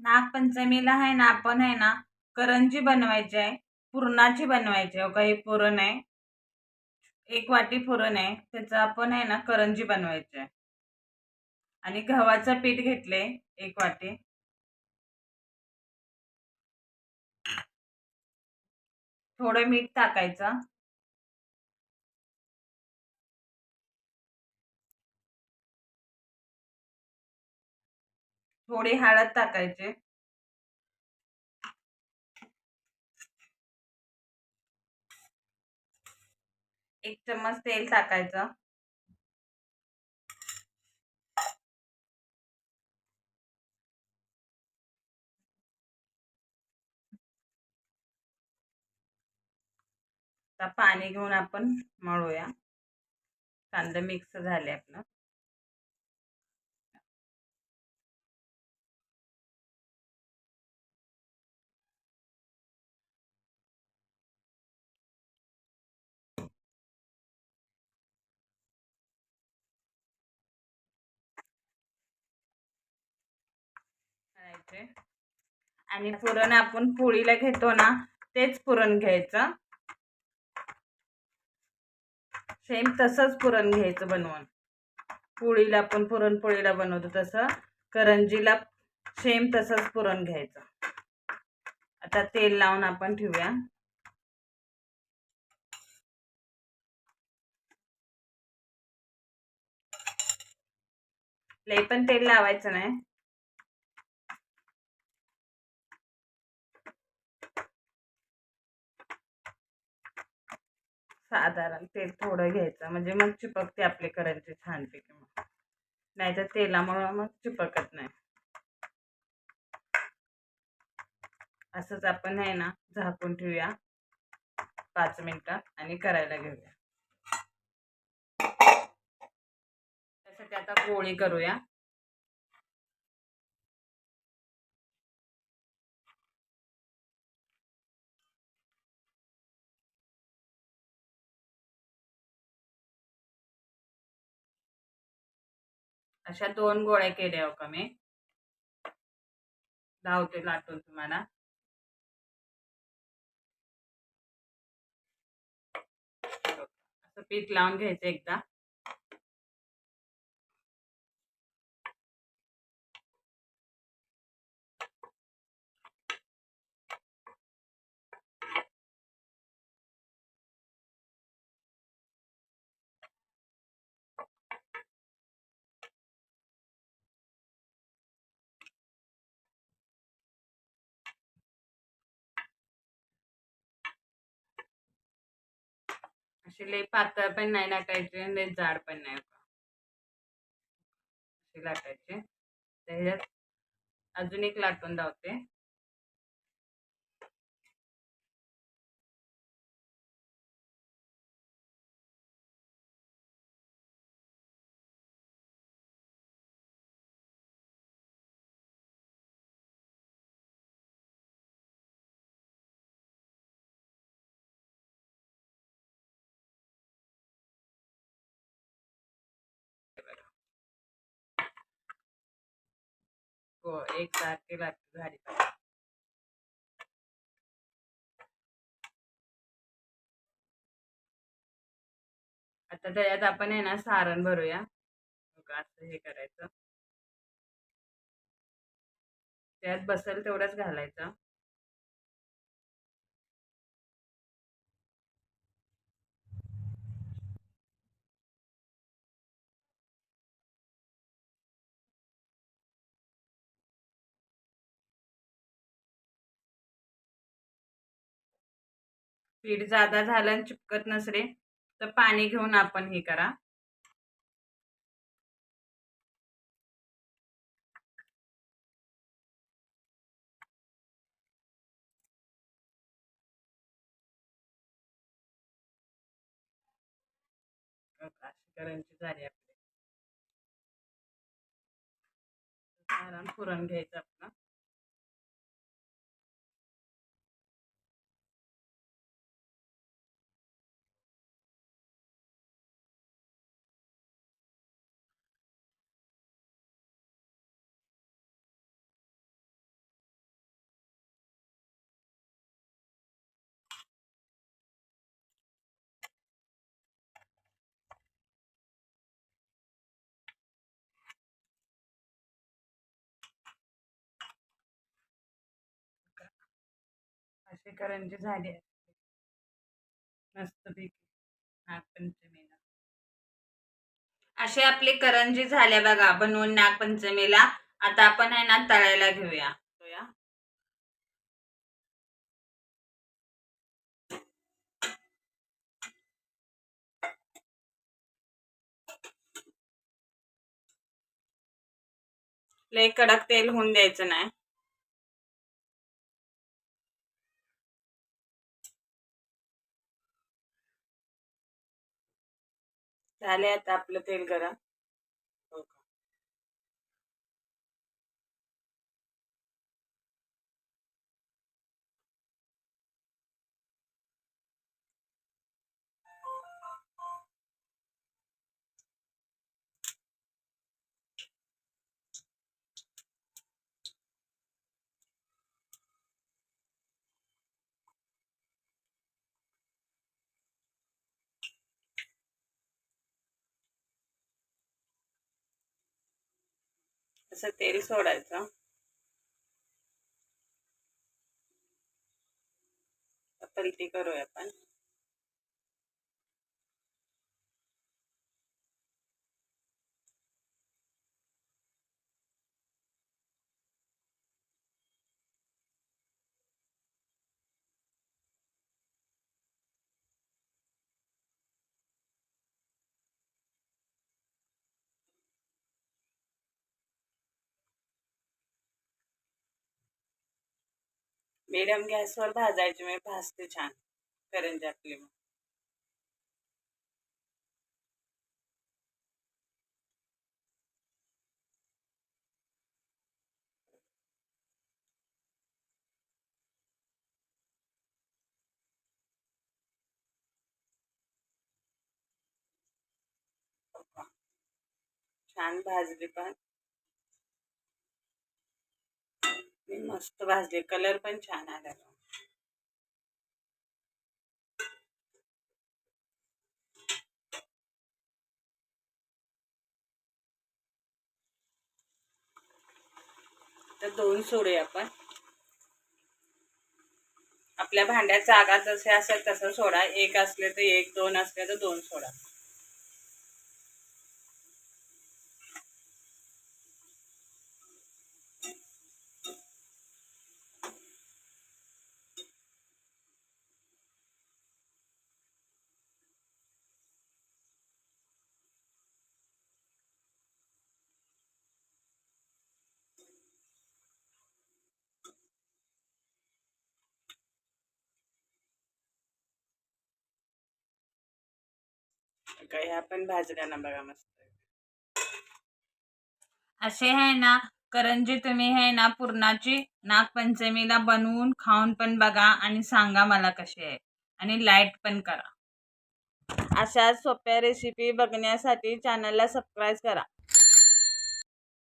नागपंचमीला आहे ना आपण आहे ना करंजी बनवायची आहे पुरणाची बनवायची आहे काही पुरण आहे एक वाटी पुरण आहे त्याचं आपण आहे ना करंजी बनवायची आहे. आणि गव्हाचं पीठ घेतले एक वाटी. थोडं मीठ टाकायचं. थोडी हळद टाकायचे. एक चम्मच तेल टाकायचं. पाणी घेऊन आपण मळूया. कांदा मिक्स झाले आपलं. करायचे आणि पुरण आपण पोळीला घेतो ना तेच पुरण घ्यायचं. सेम तसंच पुरण घ्यायचं बनवून. पोळीला आपण पुरणपोळीला बनवतो तसं. करंजीला सेम तसंच पुरण घ्यायचं. आता तेल लावून आपण ठेवूया. लई पण तेल लावायचं नाही. साधारण तेल थोडं घ्यायचं. म्हणजे मग चिपकते आपले करंजी छानपैकी मग. नाही तर तेलामुळं मग चिपकत नाही. असंच आपण आहे ना झाकून ठेवूया. पाच मिनटं आणि करायला घेऊया. त्यासाठी आता पोळी करूया. अशा दोन गोळ्या केल्या हो का मी. धावते लाटून तुम्हाला. असं पीठ लावून घ्यायचं एकदा. असे लय पातळ पण नाही लाटायचे लय जाड पण नाही असे लाटायचे. त्याच्यात अजून एक लाटून धावते हो एक तारखेला लागते झाली आता त्याच्यात आपण आहे ना सारण भरूया. असं हे करायचं. त्यात बसेल तेवढंच घालायचं. पीठ जादा झालं आणि चिपकत नसले तर पाणी घेऊन आपण हे करा. करायची झाली आपली. आराम पुरण घ्यायचं आपलं. अशी करंजी झाली आहे. मस्तपैकी नागपंचमीला. असे आपली करंजी झाल्या बघा बनवून नागपंचमीला. आता आपण आहे ना तळायला घेऊया. लय कडक तेल होऊन द्यायचं नाही. झाले आता आपलं तेल गरम असं तेल सोडायचं. पलटी करूया आपण. मिडियम गॅसवर भाजायची मी भाजते छान. करंजी आपली मग. छान भाजली पण. मी मस्त भाजले. कलर पण छान आला. तर दोन सोडूया आपण. आपल्या भांड्यात जागा जसे असेल तसं सोडा. एक असले तर एक दोन असले तर दोन सोडा. काही आपण भाजल्या ना बघा मस्त. असे आहे ना करंजी तुम्ही हे ना पूर्णाची नागपंचमीला बनवून खाऊन पण बघा आणि सांगा मला कशी आहे. आणि लाइट पण करा. अशा सोप्या रेसिपी बघण्यासाठी चॅनलला सबस्क्राईब करा.